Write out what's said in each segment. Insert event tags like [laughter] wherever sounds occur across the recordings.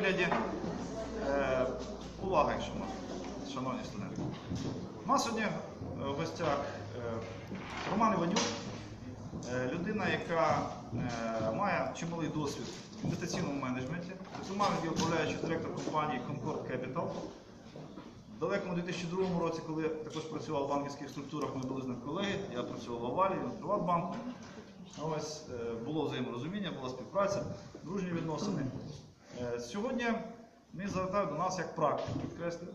вигляді е, увага, якщо можна, шановні студенти. У нас сьогодні е, в гостях е, Роман Іванюк, е, людина, яка е, має чималий досвід в інвестиційному менеджменті. Зокрема, він є управляючий директор компанії Concord Capital. В далекому 2002 році, коли також працював в банківських структурах, ми були з ним колеги, я працював в Авалі, він в Приватбанку. Ось е, було взаєморозуміння, була співпраця, дружні відносини. Е, Сьогодні він завітав до нас як практик, підкреслю.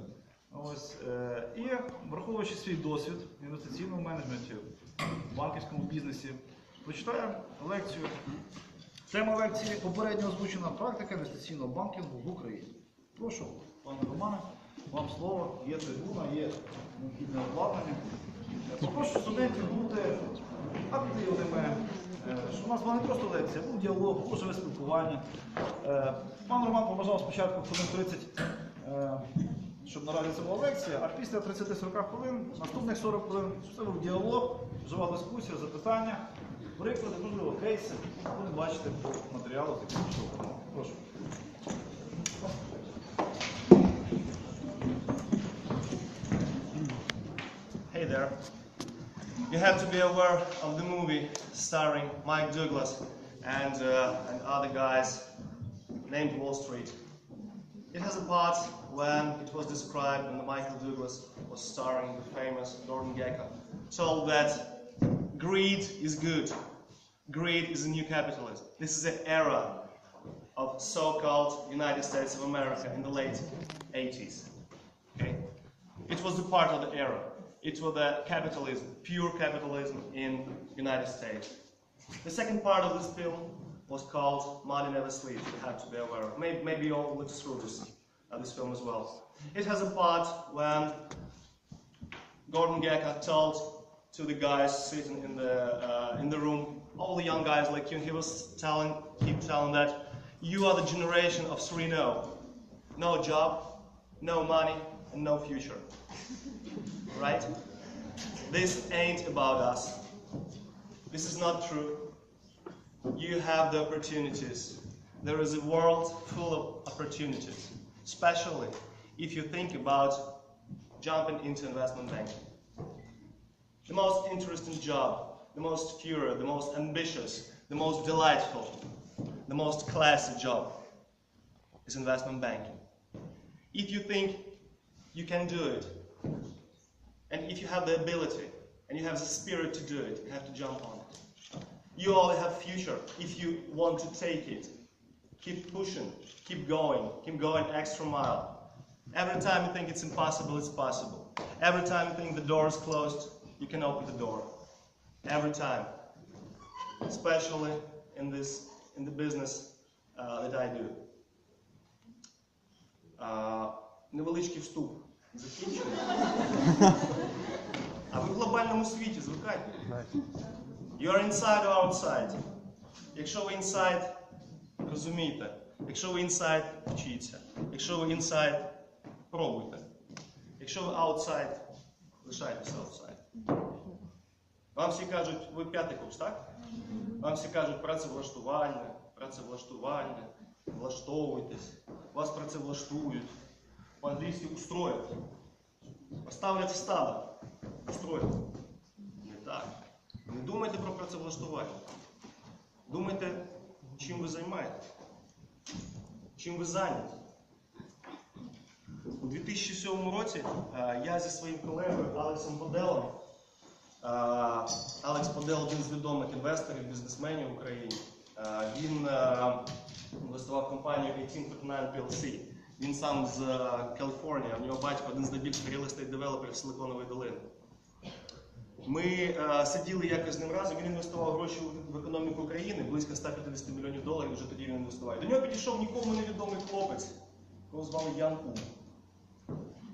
Ось, е, і враховуючи свій досвід в інвестиційному менеджменті, в банківському бізнесі, прочитає лекцію. Тема лекції попередньо озвучена практика інвестиційного банкінгу в Україні. Прошу, пане Романе, вам слово, є трибуна, є необхідне обладнання. Попрошу студентів бути активними, е, щоб у нас була не просто лекція, був діалог, було живе спілкування. Е, Пан Роман побажав спочатку хвилин 30, е, щоб наразі це була лекція, а після 30-40 хвилин, наступних 40 хвилин, це був діалог, жива дискусія, запитання, приклади, можливо, кейси. Будемо бачити по матеріалу, який пішов. Прошу. Hey there. You have to be aware of the movie starring Mike Douglas and, uh, and other guys named Wall Street. It has a part when it was described when Michael Douglas was starring the famous Gordon Gekko, told that greed is good. Greed is a new capitalism. This is an era of so-called United States of America in the late 80s. Okay? It was the part of the era. It was the capitalism, pure capitalism in United States. The second part of this film was called Money Never Sleeps. You have to be aware of. Maybe, maybe you all looked through this, uh, this film as well. It has a part when Gordon Gekko told to the guys sitting in the uh, in the room, all the young guys like you, he was telling, keep telling that you are the generation of three no, no job, no money, and no future. [laughs] Right? This ain't about us. This is not true. You have the opportunities. There is a world full of opportunities, especially if you think about jumping into investment banking. The most interesting job, the most pure, the most ambitious, the most delightful, the most classy job is investment banking. If you think you can do it, and if you have the ability and you have the spirit to do it, you have to jump on it. You all have future if you want to take it. Keep pushing, keep going, keep going extra mile. Every time you think it's impossible, it's possible. Every time you think the door is closed, you can open the door. Every time. Especially in this in the business uh, that I do. Uh, невеличкий вступ. Закінчую. А ви в глобальному світі звикайте. You're inside or outside. Якщо ви inside, розумійте. Якщо ви inside, вчіться. Якщо ви inside, пробуйте. Якщо ви outside, лишайтеся outside. Вам всі кажуть, ви п'ятий курс, так? Вам всі кажуть працевлаштування, працевлаштування, влаштовуйтесь, вас працевлаштують, по-англійськи устроять, поставлять в стадо, устроять. Не так. Не думайте про працевлаштування. Думайте, чим ви займаєтесь, чим ви зайняті. У 2007 році е, я зі своїм колегою Алексом Поделом Е, Алекс Подел один з відомих інвесторів, бізнесменів в Україні. Е, Він інвестував в компанію 1849 PLC. Він сам з е, Каліфорнії, в нього батько один з найбільших estate девелоперів Силиконової долини. Ми е, сиділи якось з ним разом, він інвестував гроші в- економіку України, близько 150 мільйонів доларів, вже тоді він інвестував. До нього підійшов нікому невідомий хлопець, кого звали Ян У.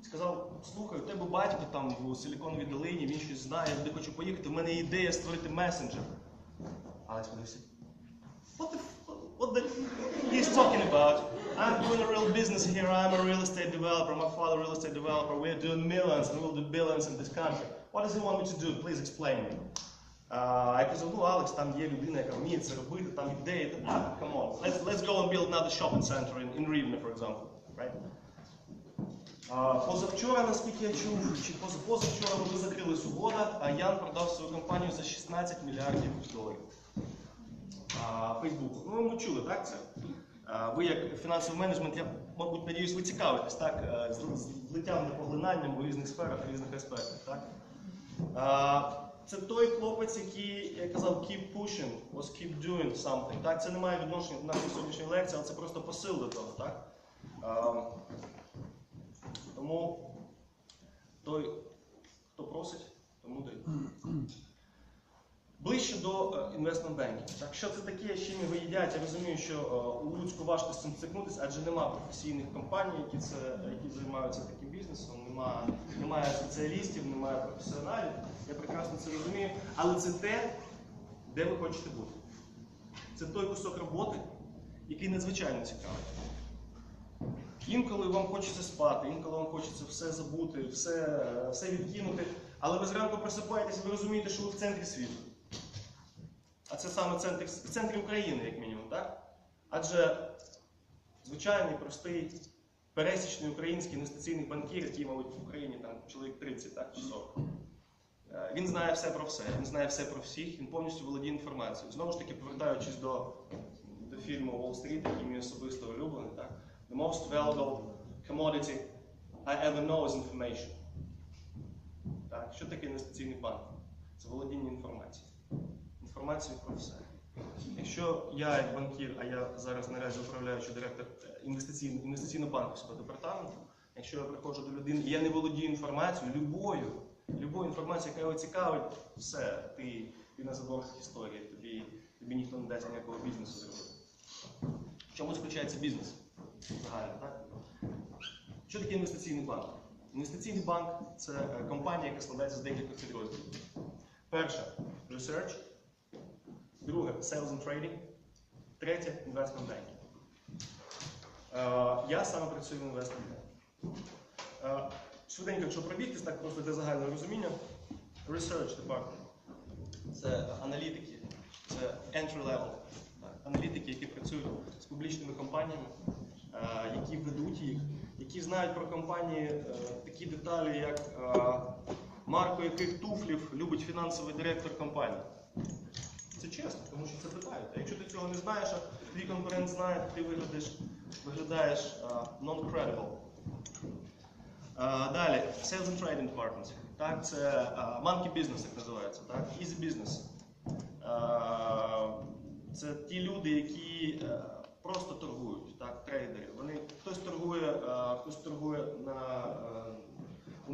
Сказав, слухай, у тебе батько там у Силіконовій долині, він щось знає, я хочу поїхати, в мене ідея створити месенджер. Алекс подивився. What the f- what the he's talking about? I'm doing a real business here. I'm a real estate developer. My father, a real estate developer. We're doing millions and we'll do billions in this country. What does he want me to do? Please explain me. А, я казав, ну Алекс, там є людина, яка вміє це робити, там ідеї. А, come on, let's, let's go and build another shopping center in, in Rivne, for example. Right? А, Позавчора, наскільки я чув, чи поза- позавчора ми закрили Свобода, а Ян продав свою компанію за 16 мільярдів доларів. А, Фейсбуку. Ну, ви чули, так це? Ви як фінансовий менеджмент, я, мабуть, надіюсь, ви цікавитесь, так? е, З злиттям та поглинанням у різних сферах, різних аспектах, так? Це той хлопець, який, я казав, keep pushing, was keep doing something. Так? Це не має відношення до нашої сьогоднішньої лекції, але це просто посил до того, так? Тому той, хто просить, тому дай. Ближче до інвестмент банків. Так, що це таке, з чим ви їдять? Я розумію, що е, у Луцьку важко з цим стикнутися, адже нема професійних компаній, які це які займаються таким бізнесом, немає, немає спеціалістів, немає професіоналів. Я прекрасно це розумію. Але це те, де ви хочете бути. Це той кусок роботи, який надзвичайно цікавий. Інколи вам хочеться спати, інколи вам хочеться все забути, все, все відкинути, але ви зранку просипаєтесь ви розумієте, що ви в центрі світу. А це саме центр, в центрі України, як мінімум, так? Адже звичайний, простий, пересічний український інвестиційний банкір, який, мабуть, в Україні там чоловік 30 так, чи 40. Е, Він знає все про все, він знає все про всіх, він повністю володіє інформацією. Знову ж таки, повертаючись до, до фільму Wall Street, який мій особисто улюблений, так? The most valuable commodity I ever know is information. Так? Що таке інвестиційний банк? Це володіння інформацією. Інформацією про все. Якщо я як банкір, а я зараз наразі управляючий директор е, інвестиційно- інвестиційно-банківського департаменту, якщо я приходжу до людини і я не володію інформацією, любою, любою інформацією, яка його цікавить, все, ти, ти на задворках історії, тобі, тобі ніхто не дасть ніякого бізнесу зробити. В чому заключається бізнес? Загально, так? Що таке інвестиційний банк? Інвестиційний банк це е, компанія, яка складається з декількох підрозділів. Перше research, друге sales and trading, третє investment banking. Е, Я саме працюю в investment bank. Е, Швиденько, якщо пробігтись, так просто для загального розуміння, research department це аналітики, це entry level, аналітики, які працюють з публічними компаніями, е, які ведуть їх, які знають про компанії такі деталі, як марку яких туфлів любить фінансовий директор компанії. Це чесно, тому що це питають. А якщо ти цього не знаєш, а твій конкурент знає, ти виглядаєш, виглядаєш е, non-credible. Е, Далі, Sales and Trading Department. Так, це е, monkey business, як називається, так? Easy business. Е, Це ті люди, які е, просто торгують, так, трейдери. Вони, хтось торгує, е, хтось торгує на, у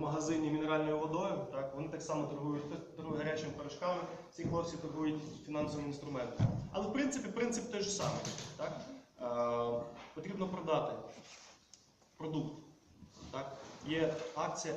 магазині мінеральною водою, так, вони так само торгують, торгують гарячими порошками, ці хлопці торгують фінансовими інструментами. Але в принципі принцип той же самий. Так? Е, Потрібно продати продукт. Так? Є акція